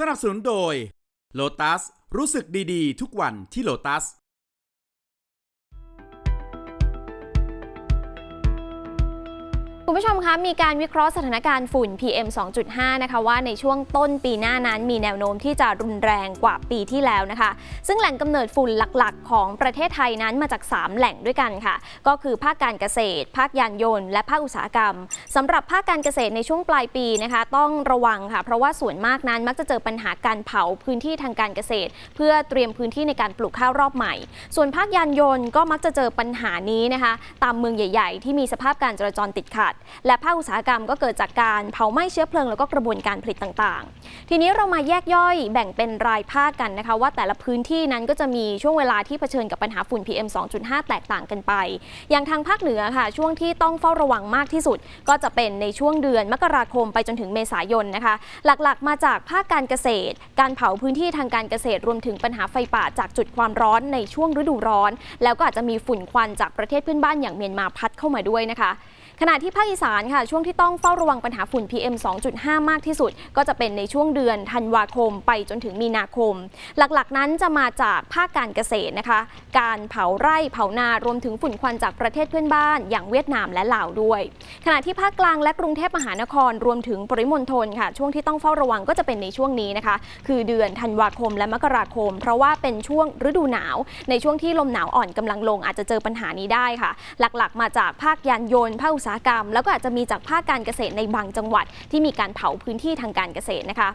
สนับสนุนโดย Lotus รู้สึกดีๆ ทุกวันที่ Lotus คุณผู้ชมคะมีการวิเคราะห์สถานการณ์ฝุ่น PM 2.5 นะคะว่าในช่วงต้นปีหน้านั้นมีแนวโน้มที่จะรุนแรงกว่าปีที่แล้วนะคะ ซึ่งแหล่งกำเนิดฝุ่นหลักๆ ของประเทศไทยนั้นมาจาก 3 แหล่งด้วยกันค่ะ ก็คือภาคการเกษตร ภาคยานยนต์ และภาคอุตสาหกรรมสำหรับภาคการเกษตรในช่วงปลายปีนะคะ ต้องระวังค่ะ เพราะว่าส่วนมากนั้นมักจะเจอปัญหาการเผาพื้นที่ทางการเกษตร เพื่อเตรียมพื้นที่ในการปลูกข้าวรอบใหม่ ส่วนภาคยานยนต์ก็มักจะเจอปัญหานี้นะคะ ตามเมืองใหญ่ ๆ ที่มีสภาพการจราจรติดขัดและภาคอุตสาหกรรมก็เกิดจากการเผาไหม้เชื้อเพลิงแล้วก็กระบวนการผลิตต่างๆ ทีนี้เรามาแยกย่อยแบ่งเป็นรายภาคกันนะคะ ว่าแต่ละพื้นที่นั้นก็จะมีช่วงเวลาที่เผชิญกับปัญหาฝุ่น PM 2.5 แตกต่างกันไป อย่างทางภาคเหนือค่ะ ช่วงที่ต้องเฝ้าระวังมากที่สุด ก็จะเป็นในช่วงเดือนมกราคมไปจนถึงเมษายนนะคะ หลักๆ มาจากภาคการเกษตร การเผาพื้นที่ทางการเกษตรรวมถึงปัญหาไฟป่าจากจุดความร้อนในช่วงฤดูร้อน แล้วก็อาจจะมีฝุ่นควันจากประเทศเพื่อนบ้านอย่างเมียนมาพัดเข้ามาด้วยนะคะ ขณะที่ภาคอีสานค่ะช่วงที่ต้องเฝ้าระวังปัญหาฝุ่น PM 2.5 มากที่สุด ก็จะเป็นในช่วงเดือนธันวาคมไปจนถึงมีนาคม หลักๆ นั้นจะมาจากภาคการเกษตรนะคะ การเผาไร่เผานารวมถึงฝุ่นควันจากประเทศเพื่อนบ้าน อย่างเวียดนามและลาวด้วย ขณะที่ภาคกลางและกรุงเทพมหานครรวมถึงปริมณฑลค่ะ ช่วงที่ต้องเฝ้าระวังก็จะเป็นในช่วงนี้นะคะ คือเดือนธันวาคมและมกราคม เพราะว่าเป็นช่วงฤดูหนาว ในช่วงที่ลมหนาวอ่อนกำลังลงอาจจะเจอปัญหานี้ได้ค่ะ หลักๆ มาจากภาคยานยนต์ภาคอุตสาหกรรม แล้วก็อาจจะมีจากภาคการเกษตรในบางจังหวัด ที่มีการเผาพื้นที่ทางการเกษตรนะคะ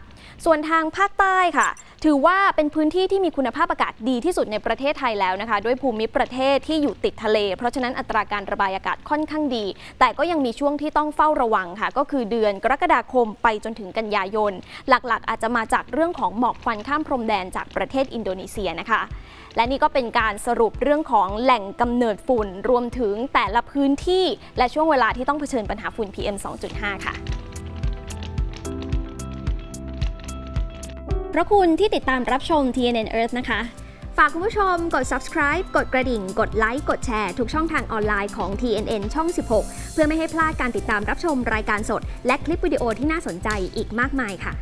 ส่วนทางภาคใต้ค่ะ ถือว่าเป็นพื้นที่ที่มีคุณภาพอากาศดีที่สุดในประเทศไทยแล้วนะคะ ด้วยภูมิประเทศที่อยู่ติดทะเล เพราะฉะนั้นอัตราการระบายอากาศค่อนข้างดี แต่ก็ยังมีช่วงที่ต้องเฝ้าระวังค่ะ ก็คือเดือนกรกฎาคมไปจนถึงกันยายน หลักๆ อาจจะมาจากเรื่องของหมอกควันข้ามพรมแดนจากประเทศอินโดนีเซียนะคะ และนี่ก็เป็นการสรุปเรื่องของแหล่งกำเนิดฝุ่น รวมถึงแต่ละพื้นที่และช่วงเวลาที่ต้องเผชิญปัญหาฝุ่น PM 2.5 ค่ะเพราะคุณที่ติดตามรับชม TNN Earth นะคะ ฝากคุณผู้ชมกด subscribe กดกระดิ่ง กดไลค์ กดแชร์ทุกช่องทางออนไลน์ของ TNN ช่อง 16 เพื่อไม่ให้พลาดการติดตามรับชมรายการสด และคลิปวิดีโอที่น่าสนใจอีกมากมายค่ะ